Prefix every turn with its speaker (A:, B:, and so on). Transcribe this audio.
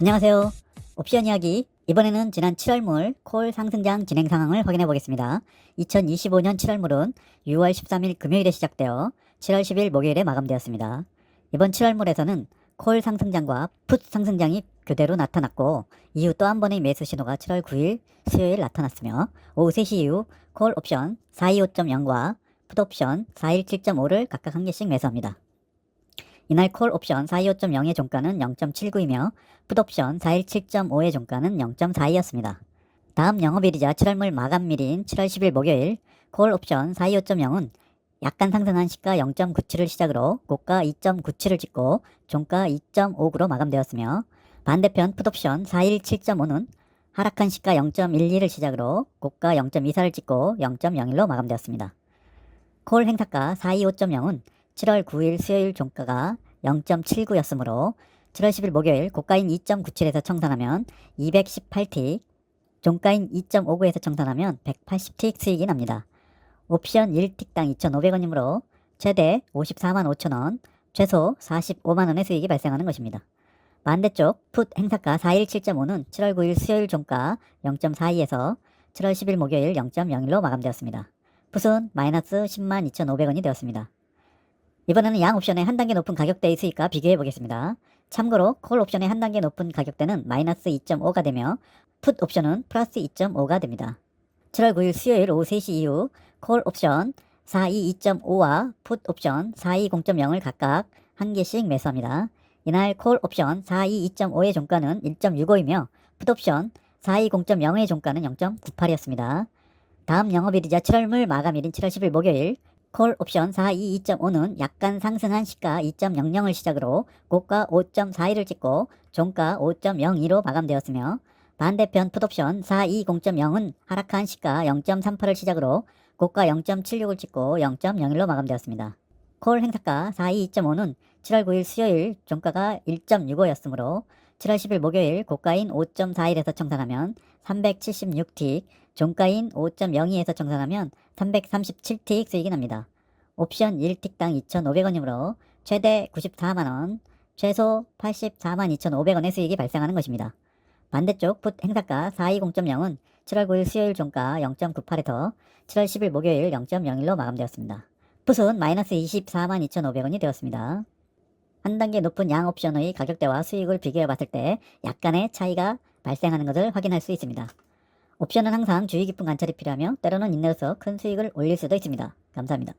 A: 안녕하세요. 옵션 이야기. 이번에는 지난 7월물 콜 상승장 진행 상황을 확인해 보겠습니다. 2025년 7월물은 6월 13일 금요일에 시작되어 7월 10일 목요일에 마감되었습니다. 이번 7월물에서는 콜 상승장과 풋 상승장이 교대로 나타났고 이후 또 한 번의 매수 신호가 7월 9일 수요일 나타났으며 오후 3시 이후 콜 옵션 425.0과 풋 옵션 417.5를 각각 한 개씩 매수합니다. 이날 콜 옵션 425.0의 종가는 0.79이며 풋 옵션 417.5의 종가는 0.42였습니다. 다음 영업일이자 7월물 마감일인 7월 10일 목요일 콜 옵션 425.0은 약간 상승한 시가 0.97을 시작으로 고가 2.97을 찍고 종가 2.59로 마감되었으며 반대편 풋 옵션 417.5는 하락한 시가 0.12를 시작으로 고가 0.24를 찍고 0.01로 마감되었습니다. 콜 행사가 425.0은 7월 9일 수요일 종가가 0.79였으므로 7월 10일 목요일 고가인 2.97에서 청산하면 218틱, 종가인 2.59에서 청산하면 180틱 수익이 납니다. 옵션 1틱당 2,500원이므로 최대 54만 5천원, 최소 45만 원의 수익이 발생하는 것입니다. 반대쪽 풋 행사가 417.5는 7월 9일 수요일 종가 0.42에서 7월 10일 목요일 0.01로 마감되었습니다. 풋은 마이너스 10만 2,500원이 되었습니다. 이번에는 양 옵션의 한 단계 높은 가격대의 수익과 비교해 보겠습니다. 참고로 콜 옵션의 한 단계 높은 가격대는 마이너스 2.5가 되며 풋 옵션은 플러스 2.5가 됩니다. 7월 9일 수요일 오후 3시 이후 콜 옵션 422.5와 풋 옵션 420.0을 각각 한 개씩 매수합니다. 이날 콜 옵션 422.5의 종가는 1.65이며 풋 옵션 420.0의 종가는 0.98이었습니다. 다음 영업일이자 7월물 마감일인 7월 10일 목요일 콜 옵션 422.5는 약간 상승한 시가 2.00을 시작으로 고가 5.41을 찍고 종가 5.02로 마감되었으며 반대편 풋옵션 420.0은 하락한 시가 0.38을 시작으로 고가 0.76을 찍고 0.01로 마감되었습니다. 콜 행사가 422.5는 7월 9일 수요일 종가가 1.65였으므로 7월 10일 목요일 고가인 5.41에서 청산하면 376틱, 종가인 5.02에서 청산하면 337틱 수익이 납니다. 옵션 1틱당 2,500원이므로 최대 94만원, 최소 84만 2,500원의 수익이 발생하는 것입니다. 반대쪽 풋 행사가 420.0은 7월 9일 수요일 종가 0.98에서 7월 10일 목요일 0.01로 마감되었습니다. 풋은 마이너스 24만 2,500원이 되었습니다. 한 단계 높은 양 옵션의 가격대와 수익을 비교해 봤을 때 약간의 차이가 발생하는 것을 확인할 수 있습니다. 옵션은 항상 주의 깊은 관찰이 필요하며 때로는 인내로서 큰 수익을 올릴 수도 있습니다. 감사합니다.